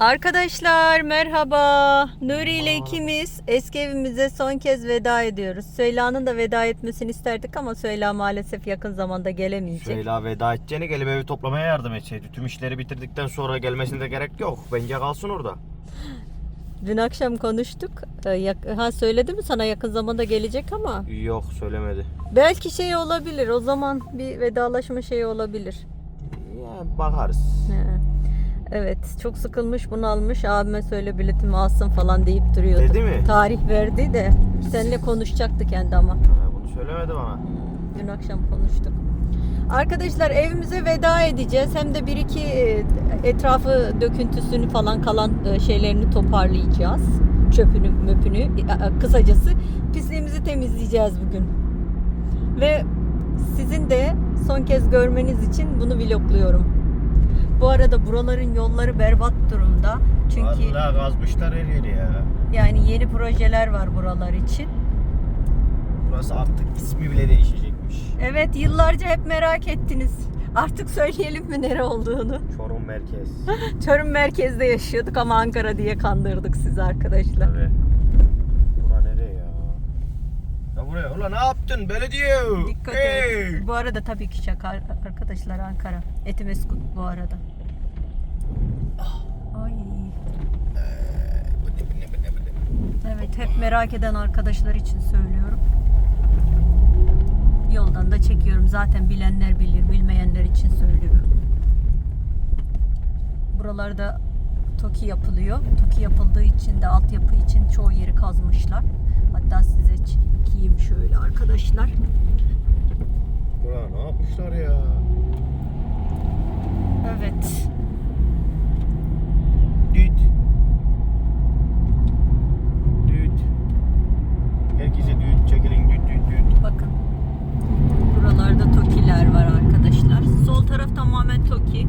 Arkadaşlar merhaba. Nuri ile ikimiz eski evimize son kez veda ediyoruz. Süheyla'nın da veda etmesini isterdik ama Süheyla maalesef yakın zamanda gelemeyecek. Süheyla veda edeceğine gelip evi toplamaya yardım etseydi. Tüm işleri bitirdikten sonra gelmesine de gerek yok. Bence kalsın orada. Dün akşam konuştuk. Ee, Ha söyledi mi sana yakın zamanda gelecek ama Yok söylemedi. belki şey olabilir. O zaman bir vedalaşma şeyi olabilir. Ya bakarız. He. Evet çok sıkılmış bunu almış abime söyle biletimi alsın falan deyip duruyordu. Dedi mi? Tarih verdi de seninle konuşacaktı kendi ama. Ha, bunu söylemedi bana. Dün akşam konuştuk. Arkadaşlar evimize veda edeceğiz. Hem de bir iki e, etrafı döküntüsünü falan kalan e, şeylerini toparlayacağız. Çöpünü, möpünü. e, Kısacası pisliğimizi temizleyeceğiz bugün. Ve sizin de son kez görmeniz için bunu vlogluyorum. Bu arada buraların yolları berbat durumda. Çünkü Vallahi kazmışlar her yeri ya. yani yeni projeler var buralar için. Burası artık ismi bile değişecekmiş. Evet yıllarca hep merak ettiniz. Artık söyleyelim mi nere olduğunu. Çorum merkez. Çorum merkezde yaşıyorduk ama Ankara diye kandırdık sizi arkadaşlar. Tabii. Bura nereye ya? Ya buraya ulan ne yaptın belediye? Dikkat Hey! et. Bu arada tabii ki şaka arkadaşlar Ankara. Etimeskut bu arada. Ay. Evet hep merak eden arkadaşlar için söylüyorum. Yoldan da çekiyorum. Zaten bilenler bilir, bilmeyenler için söylüyorum. Buralarda TOKİ yapılıyor. TOKİ yapıldığı için de altyapı için çoğu yeri kazmışlar. Hatta size çekeyim şöyle arkadaşlar. Bura ne yapmışlar ya? Evet. Düt. Düt. Herkese düt çekilin düt düt düt. Bakın. Buralarda TOKİ'ler var arkadaşlar. Sol taraf tamamen TOKİ.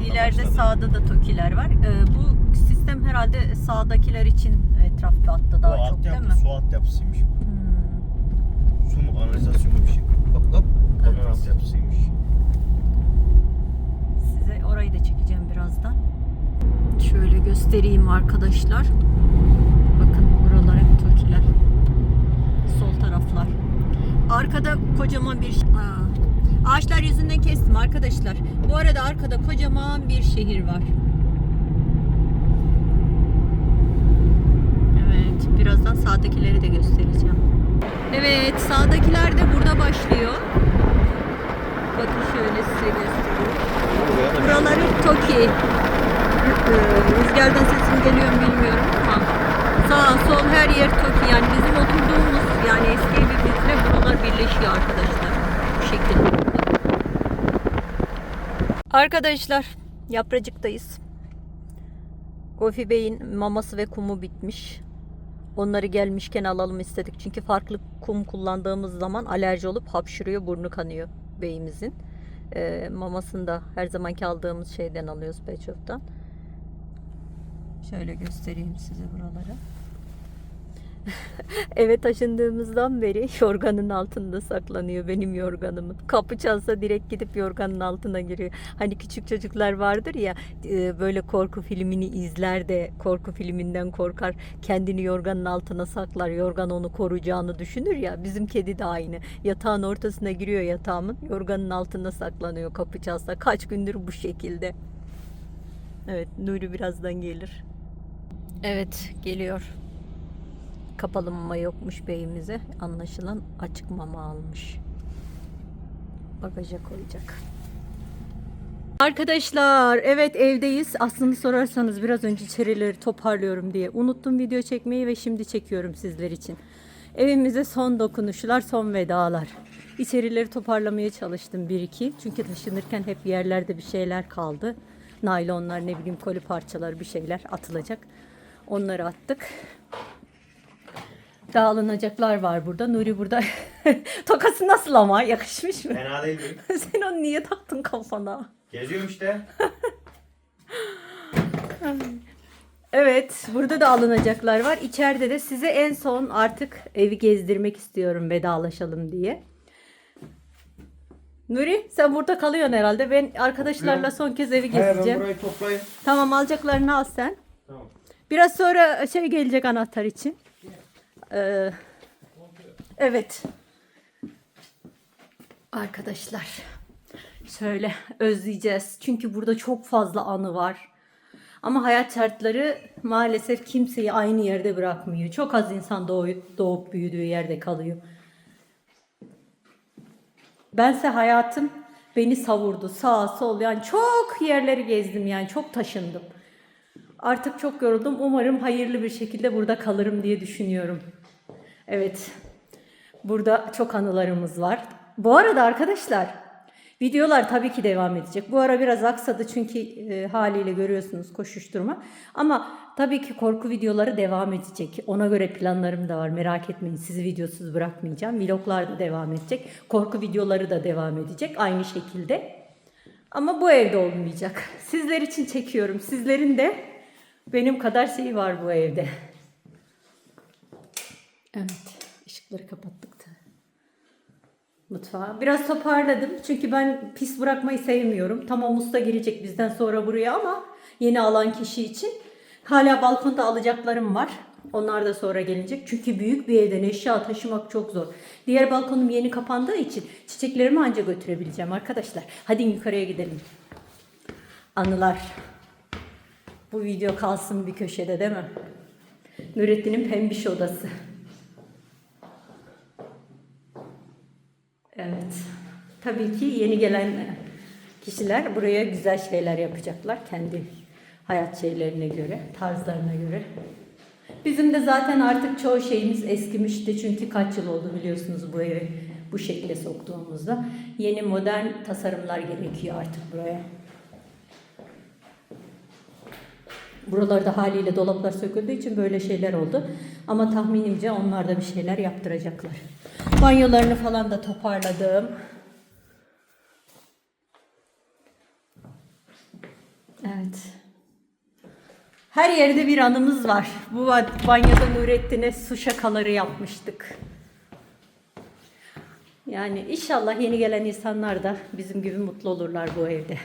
İleride da İleride başladı. sağda da TOKİ'ler var. Ee, bu sistem herhalde sağdakiler için etrafta attı daha çok değil mi? su altyapısıymış. Hmm. Su mu kanalizasyon mu bir şey? Hop hop. Onun altyapısıymış. Size orayı da çekeceğim birazdan. Şöyle göstereyim arkadaşlar. Bakın buralar hep TOKİ'ler. Sol taraflar. Arkada kocaman bir Aa, ağaçlar yüzünden kestim arkadaşlar. Bu arada arkada kocaman bir şehir var. Evet, birazdan sağdakileri de göstereceğim. Evet, sağdakiler de burada başlıyor. Bakın şöyle size göstereyim. Buraları TOKİ. Ee, Rüzgardan sesim geliyor mu bilmiyorum ama sağ sol her yer TOKİ. Yani bizim oturduğumuz yani eski evimizle buralar birleşiyor arkadaşlar. Bu şekilde. Arkadaşlar yapracıktayız. Gofi Bey'in maması ve kumu bitmiş. Onları gelmişken alalım istedik. Çünkü farklı kum kullandığımız zaman alerji olup hapşırıyor, burnu kanıyor beyimizin. Ee, mamasını da her zamanki aldığımız şeyden alıyoruz Pet. Şöyle göstereyim size buraları. Eve taşındığımızdan beri yorganın altında saklanıyor benim yorganımın. Kapı çalsa direkt gidip yorganın altına giriyor. Hani küçük çocuklar vardır ya e, böyle korku filmini izler de korku filminden korkar. Kendini yorganın altına saklar. Yorgan onu koruyacağını düşünür ya. Bizim kedi de aynı. Yatağın ortasına giriyor yatağımın. Yorganın altında saklanıyor kapı çalsa. Kaç gündür bu şekilde. Evet Nuri birazdan gelir. Evet geliyor. Kapalı mama yokmuş beyimize. Anlaşılan açık mama almış. Bagaja koyacak. Arkadaşlar evet evdeyiz. Aslını sorarsanız biraz önce içerileri toparlıyorum diye unuttum video çekmeyi ve şimdi çekiyorum sizler için. Evimize son dokunuşlar, son vedalar. İçerileri toparlamaya çalıştım bir iki. Çünkü taşınırken hep yerlerde bir şeyler kaldı. Naylonlar ne bileyim koli parçaları bir şeyler atılacak. Onları attık. Dağılınacaklar var burada. Nuri burada. Tokası nasıl ama? Yakışmış mı? Fena değil mi? Sen onu niye taktın kafana? Geziyorum işte. Evet, burada da alınacaklar var. İçeride de size en son artık evi gezdirmek istiyorum vedalaşalım diye. Nuri sen burada kalıyorsun herhalde. Ben arkadaşlarla son kez evi He ben gezeceğim. burayı toplayayım. Tamam alacaklarını al sen. Tamam. Biraz sonra şey gelecek anahtar için. Ee, evet. Arkadaşlar. Şöyle özleyeceğiz. Çünkü burada çok fazla anı var. Ama hayat şartları maalesef kimseyi aynı yerde bırakmıyor. Çok az insan doğup, doğup büyüdüğü yerde kalıyor. Bense hayatım beni savurdu. Sağ sol yani çok yerleri gezdim yani çok taşındım. Artık çok yoruldum. Umarım hayırlı bir şekilde burada kalırım diye düşünüyorum. Evet. Burada çok anılarımız var. Bu arada arkadaşlar videolar tabii ki devam edecek. Bu ara biraz aksadı çünkü e, haliyle görüyorsunuz koşuşturma. Ama tabii ki korku videoları devam edecek. Ona göre planlarım da var. Merak etmeyin. Sizi videosuz bırakmayacağım. Vloglar da devam edecek. Korku videoları da devam edecek aynı şekilde. Ama bu evde olmayacak. Sizler için çekiyorum. Sizlerin de benim kadar şeyi var bu evde. Evet. ışıkları kapattık da. Mutfağı. Biraz toparladım. Çünkü ben pis bırakmayı sevmiyorum. Tamam usta girecek bizden sonra buraya ama yeni alan kişi için. Hala balkonda alacaklarım var. Onlar da sonra gelecek. Çünkü büyük bir evden eşya taşımak çok zor. Diğer balkonum yeni kapandığı için çiçeklerimi ancak götürebileceğim arkadaşlar. Hadi yukarıya gidelim. Anılar. Bu video kalsın bir köşede değil mi? Nurettin'in pembiş odası. Evet. Tabii ki yeni gelen kişiler buraya güzel şeyler yapacaklar. Kendi hayat şeylerine göre, tarzlarına göre. Bizim de zaten artık çoğu şeyimiz eskimişti. Çünkü kaç yıl oldu biliyorsunuz bu evi bu şekilde soktuğumuzda. Yeni modern tasarımlar gerekiyor artık buraya. Buralarda haliyle dolaplar söküldüğü için böyle şeyler oldu. Ama tahminimce onlar da bir şeyler yaptıracaklar. Banyolarını falan da toparladım. Evet. Her yerde bir anımız var. Bu banyoda Nurettin'e su şakaları yapmıştık. Yani inşallah yeni gelen insanlar da bizim gibi mutlu olurlar bu evde.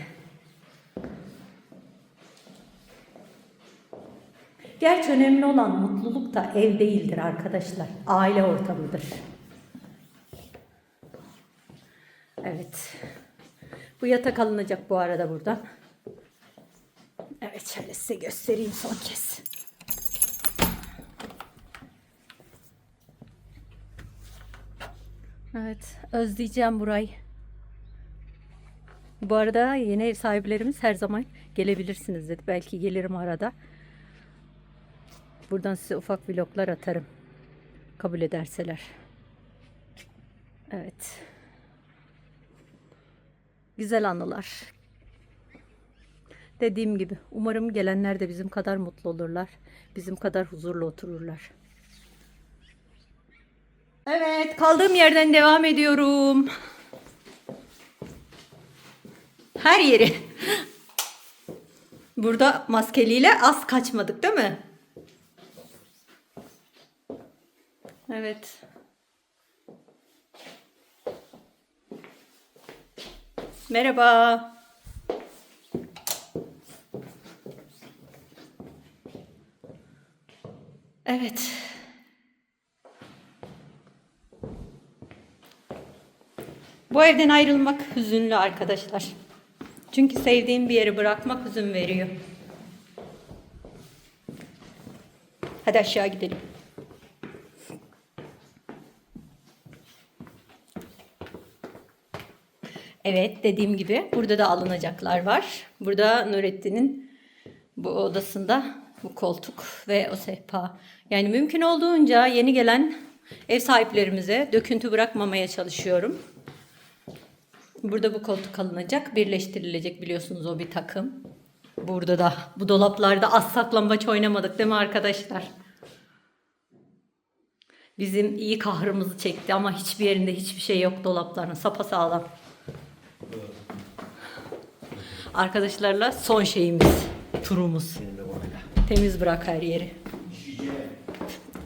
Gerçi önemli olan mutluluk da ev değildir arkadaşlar. Aile ortamıdır. Evet. Bu yatak alınacak bu arada buradan. Evet şöyle size göstereyim son kez. Evet özleyeceğim burayı. Bu arada yeni ev sahiplerimiz her zaman gelebilirsiniz dedi. Belki gelirim arada. Buradan size ufak vloglar atarım. Kabul ederseler. Evet. Güzel anılar. Dediğim gibi umarım gelenler de bizim kadar mutlu olurlar. Bizim kadar huzurlu otururlar. Evet, kaldığım yerden devam ediyorum. Her yeri. Burada maskeliyle az kaçmadık değil mi? Evet. Merhaba. Evet. Bu evden ayrılmak hüzünlü arkadaşlar. Çünkü sevdiğim bir yeri bırakmak hüzün veriyor. Hadi aşağı gidelim. Evet dediğim gibi burada da alınacaklar var. Burada Nurettin'in bu odasında bu koltuk ve o sehpa. Yani mümkün olduğunca yeni gelen ev sahiplerimize döküntü bırakmamaya çalışıyorum. Burada bu koltuk alınacak, birleştirilecek biliyorsunuz o bir takım. Burada da bu dolaplarda az saklambaç oynamadık değil mi arkadaşlar? Bizim iyi kahrımızı çekti ama hiçbir yerinde hiçbir şey yok dolapların sapasağlam. Arkadaşlarla son şeyimiz, turumuz. Temiz bırak her yeri.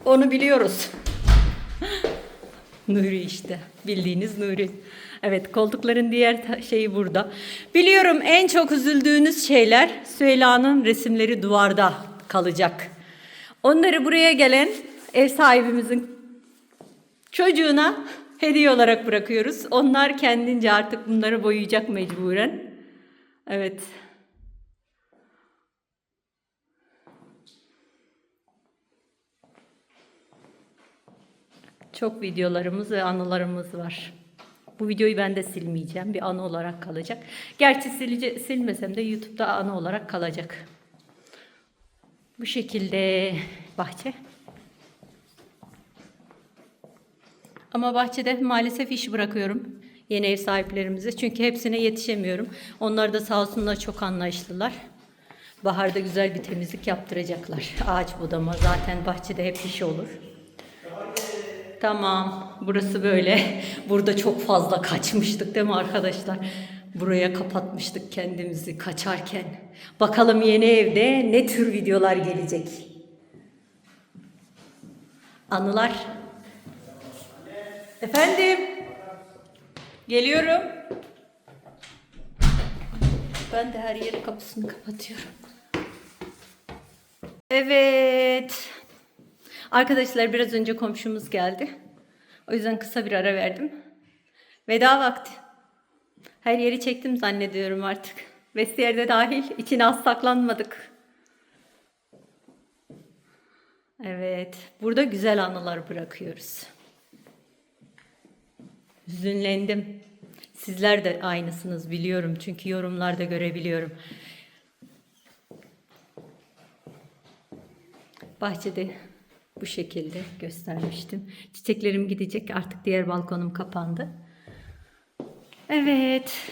Onu biliyoruz. Nuri işte. Bildiğiniz Nuri. Evet koltukların diğer şeyi burada. Biliyorum en çok üzüldüğünüz şeyler Süheyla'nın resimleri duvarda kalacak. Onları buraya gelen ev sahibimizin çocuğuna hediye olarak bırakıyoruz. Onlar kendince artık bunları boyayacak mecburen. Evet. Çok videolarımız ve anılarımız var. Bu videoyu ben de silmeyeceğim. Bir anı olarak kalacak. Gerçi silice, silmesem de YouTube'da anı olarak kalacak. Bu şekilde bahçe. Ama bahçede maalesef iş bırakıyorum yeni ev sahiplerimize. Çünkü hepsine yetişemiyorum. Onlar da sağ olsunlar çok anlayışlılar. Baharda güzel bir temizlik yaptıracaklar. Ağaç budama zaten bahçede hep iş olur. Tamam. Burası böyle. Burada çok fazla kaçmıştık değil mi arkadaşlar? Buraya kapatmıştık kendimizi kaçarken. Bakalım yeni evde ne tür videolar gelecek. Anılar. Efendim? Geliyorum. Ben de her yeri kapısını kapatıyorum. Evet. Arkadaşlar biraz önce komşumuz geldi. O yüzden kısa bir ara verdim. Veda vakti. Her yeri çektim zannediyorum artık. Vestiyerde dahil. içine az saklanmadık. Evet. Burada güzel anılar bırakıyoruz. Hüzünlendim. Sizler de aynısınız biliyorum. Çünkü yorumlarda görebiliyorum. Bahçede bu şekilde göstermiştim. Çiçeklerim gidecek. Artık diğer balkonum kapandı. Evet.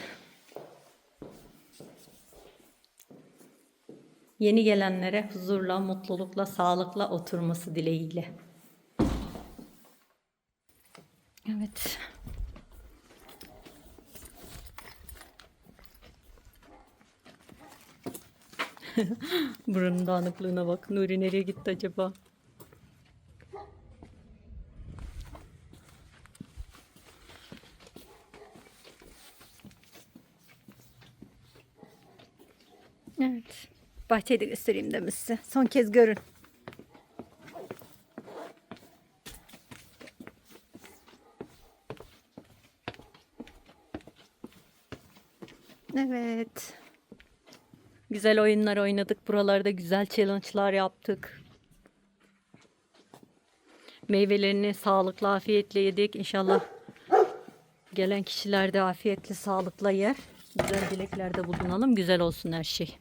Yeni gelenlere huzurla, mutlulukla, sağlıkla oturması dileğiyle. Evet. Buranın dağınıklığına bak. Nuri nereye gitti acaba? Evet. Bahçeyi de göstereyim de size. Son kez görün. Evet. Güzel oyunlar oynadık. Buralarda güzel challenge'lar yaptık. Meyvelerini sağlıklı, afiyetle yedik. İnşallah gelen kişiler de afiyetle, sağlıkla yer. Güzel dileklerde bulunalım. Güzel olsun her şey.